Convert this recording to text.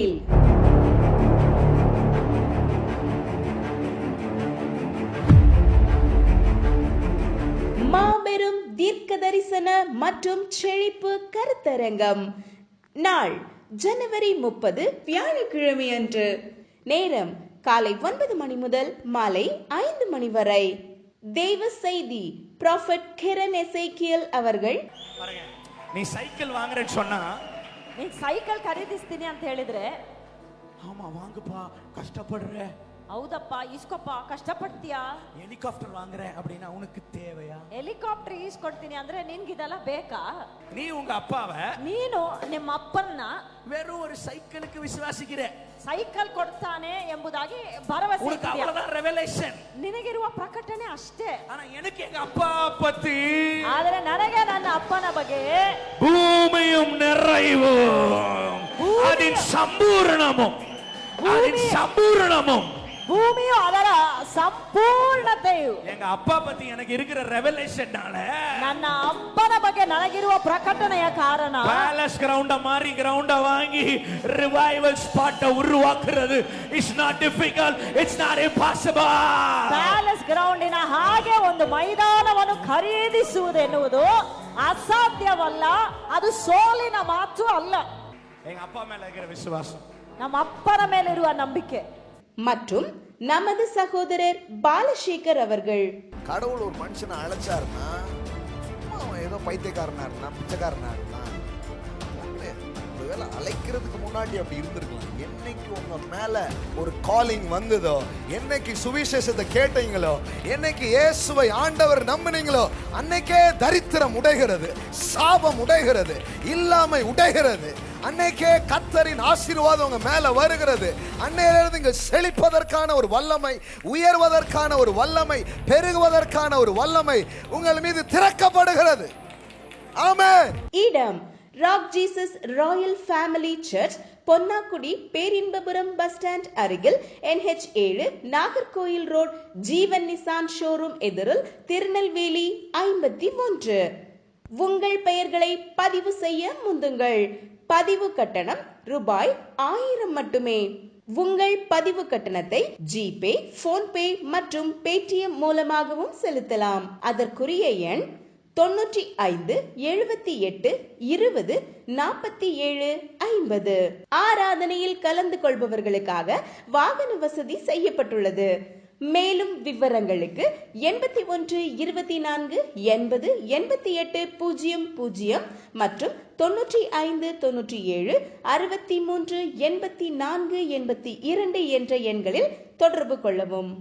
தமிழில் மாபெரும் தீர்க்க தரிசன மற்றும் செழிப்பு கருத்தரங்கம். நாள் ஜனவரி முப்பது வியாழக்கிழமை அன்று. நேரம் காலை ஒன்பது மணி முதல் மாலை ஐந்து மணி வரை. தேவ செய்தி ப்ராஃபட் கிரண் எசைக்கியல் அவர்கள். நீ சைக்கிள் வாங்குறேன்னு சொன்னா ನೀನ್ ಸೈಕಲ್ ಖರೀದಿಸ್ತೀನಿ ಅಂತ ಹೇಳಿದ್ರೆ ஆமா வாங்குப்பா கஷ்டப்படுற ಹೌದಪ್ಪ ಇಸ್ಕೊಪ್ಪ ಕಷ್ಟಪಡ್ತೀಯಾ ஹெலிகாப்டர் வாங்குறேன் அப்படின்னா உனக்கு தேவையா ಹೆಲಿಕಾಪ್ಟರ್ ಈಸ್ಕೊಡ್ತೀನಿ ಅಂದ್ರೆ ನಿನ್ಗೆ ಇದೆಲ್ಲ ಬೇಕಾ நீ உங்க அப்பாவை ನೀನು ನಿಮ್ಮ ಅಪ್ಪನ್ನ வெறும் ஒரு சைக்கிளுக்கு விசுவாசிக்கிற ಸೈಕಲ್ ಕೊಡ್ತಾನೆ ಎಂಬುದಾಗಿ ಭರವಸೆ உனக்கு ಇಟ್ಟಿದ್ಯಾ. அவ்வளவுதான் ரெவலேஷன் ನಿನಗಿರುವ ಪ್ರಕಟಣೆ ಅಷ್ಟೇ ஆனா எனக்கு எங்க அப்பா பத்தி ಆದ್ರೆ ನನಗೆ ನನ್ನ ಅಪ್ಪನ ಬಗ್ಗೆ பூமியும் நிறைவும் அதன் சம்பூரணமும் அதன் சம்பூரணமும் ಭೂಮಿಯು ಅದರ ಸಂಪೂರ್ಣತೆಯು எங்க அப்பா பத்தி எனக்கு இருக்கிற ரெவலேஷன்னால ನನ್ನ ಅಪ್ಪನ ಬಗ್ಗೆ ನನಗಿರುವ ಪ್ರಕಟಣೆಯ ಕಾರಣ பேலஸ் கிரவுண்ட மாதிரி கிரவுண்ட வாங்கி ரிவைவல் ஸ்பாட்ட உருவாக்குறது it's not difficult it's not impossible palace ಗ್ರೌಂಡಿನ ಹಾಗೆ ಒಂದು ಮೈದಾನವನ್ನು ಖರೀದಿಸುವುದೆನ್ನುವುದು ಅಸಾಧ್ಯವಲ್ಲ ಅದು ಸೋಲಿನ ಮಾತು ಅಲ್ಲ எங்க அப்பா மேல இருக்கிற விசுவாசம் ನಮ್ಮ ಅಪ್ಪನ ಮೇಲಿರುವ ನಂಬಿಕೆ மற்றும் நமது சகோதரர் பாலசேகர் அவர்கள். கடவுள் ஒரு மனுஷனை அழைச்சாருன்னா ஏதோ பைத்தியக்காரனா இருந்தா பிச்சைக்காரனா இருந்தான். ஒருவேளை அழைக்கிறதுக்கு முன்னாடி அப்படி இருந்திருக்கலாம். என்னைக்கு உங்க மேல ஒரு காலிங் வந்ததோ என்னைக்கு சுவிசேஷத்தை கேட்டீங்களோ என்னைக்கு இயேசுவை ஆண்டவர் நம்பினீங்களோ அன்னைக்கே தரித்திரம் உடைகிறது சாபம் உடைகிறது இல்லாமை உடைகிறது. அன்னைக்கே கத்தரின் ஆசீர்வாதம் உங்க மேல வருகிறது. அன்னையிலிருந்து இங்க செழிப்பதற்கான ஒரு வல்லமை உயர்வதற்கான ஒரு வல்லமை பெருகுவதற்கான ஒரு வல்லமை உங்கள் மீது திறக்கப்படுகிறது. ஆமே இடம் rock Jesus royal family church Ponnakudi Perinbapuram bus stand அருகில் என்ஹெச் ஏழு Nagercoil road Jeevan Nissan showroom எதிரில் திருநெல்வேலி ஐம்பத்தி ஒன்று. உங்கள் பெயர்களை பதிவு செய்ய முந்துங்கள். பதிவு கட்டணம் ரூபாய் ஆயிரம் மட்டுமே. உங்கள் பதிவு கட்டணத்தை ஜிபே போன்பே மற்றும் பேடிஎம் மூலமாகவும் செலுத்தலாம். அதற்குரிய எண் தொண்ணூற்றி ஐந்து எழுபத்தி எட்டு இருபது நாற்பத்தி ஏழு ஐம்பது. ஆராதனையில் கலந்து கொள்பவர்களுக்காக வாகன வசதி செய்யப்பட்டுள்ளது. மேலும் விவரங்களுக்கு எண்பத்தி ஒன்று இருபத்தி நான்கு எண்பது எண்பத்தி எட்டு பூஜ்ஜியம் பூஜ்ஜியம் மற்றும் தொன்னூற்றி ஐந்து தொன்னூற்றி ஏழு அறுபத்தி மூன்று எண்பத்தி நான்கு எண்பத்தி இரண்டு என்ற எண்களில் தொடர்பு கொள்ளவும்.